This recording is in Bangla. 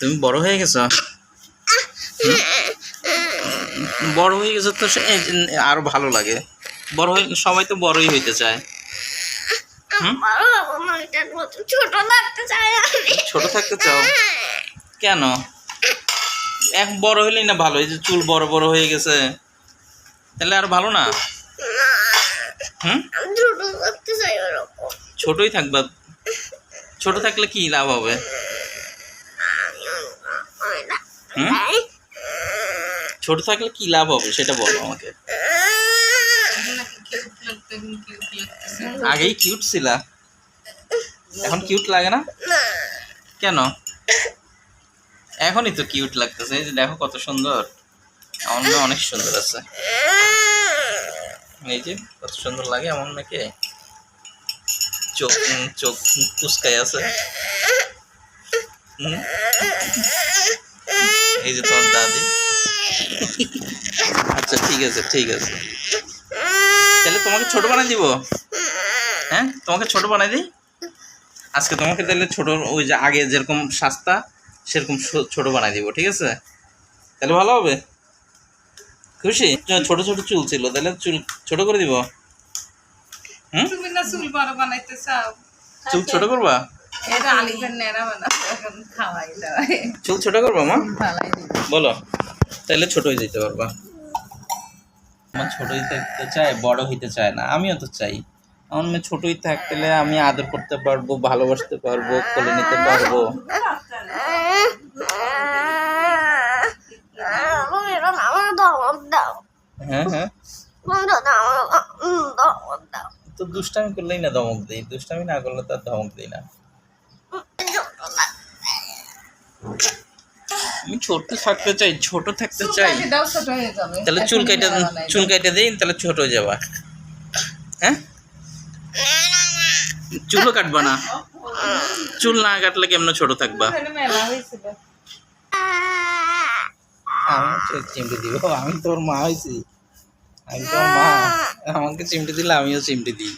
তুমি বড় হয়ে গেছো? বড় হয়ে গেছো তো আরও ভালো লাগে। বড় হয়ে সবাই তো বড়ই হইতে চায়। ছোট থাকতে চাই ছোট থাকতে চাও? কেন? এক বড় হইলেই না ভালো এই যে চুল বড় বড় হয়ে গেছে। তাহলে আর ভালো না? ছোটই থাকবা ছোট থাকলে কি লাভ হবে আমি ওই না হুম? ছোট থাকলে কি লাভ হবে সেটা বলো আমাকে। আগেই কিউট ছিলা। এখন কিউট লাগে না? না। কেন? এখনই তো কিউট লাগতেছে এই যে দেখো কত সুন্দর। আমার মেয়ে অনেক সুন্দর আছে। এই যে কত সুন্দর লাগে আমার মেয়েকে চোখ চোখ কুচকাই আছে। হুম? এই যে তোমার দাদি। আচ্ছা ঠিক আছে ঠিক আছে। তাহলে তোমাকে ছোট বানাই দিব? হ্যাঁ? তোমাকে ছোট বানাই দিই? আজকে তোমাকে তাহলে ছোট ওই যে আগে যেরকম সস্তা সেরকম ছোট বানাই দিব ঠিক আছে? তাহলে ভালো হবে? খুশি? ছোট ছোট চুল ছিল তাহলে চুল ছোট করে দিব। হুম? চুল ছোট করবা? এটা আলিফের নেড়া বানাবো এখন খাওয়াই দাওয়াই চুল ছোট করবা মা? বলো। তাহলে ছোট হয়ে যেতে পারবা। আমার ছোটই থাকতে চায় বড় হইতে চায় না। আমিও তো চাই। আমার মেয়ে ছোটই থাকতে আমি আদর করতে পারব ভালোবাসতে পারব কোলে নিতে পারব। হ্যাঁ হ্যাঁ। তো দুষ্টামি করলেই না ধমক দিই। দুষ্টামি না করলে তার ধমক দিই না। আমি ছোট থাকতে চাই ছোট থাকতে চাই। তাহলে চুল বানাই চুল কাইটা দিই তাহলে ছোট হয়ে যাবা। হ্যাঁ? চুলও কাটবা না। চুল না কাটলে কেমন ছোট থাকবা? চিমটি দিব। আমি তোর মা হয়েছি আমি তোর মা। আমাকে চিমটি দিলে আমিও চিমটি দিই।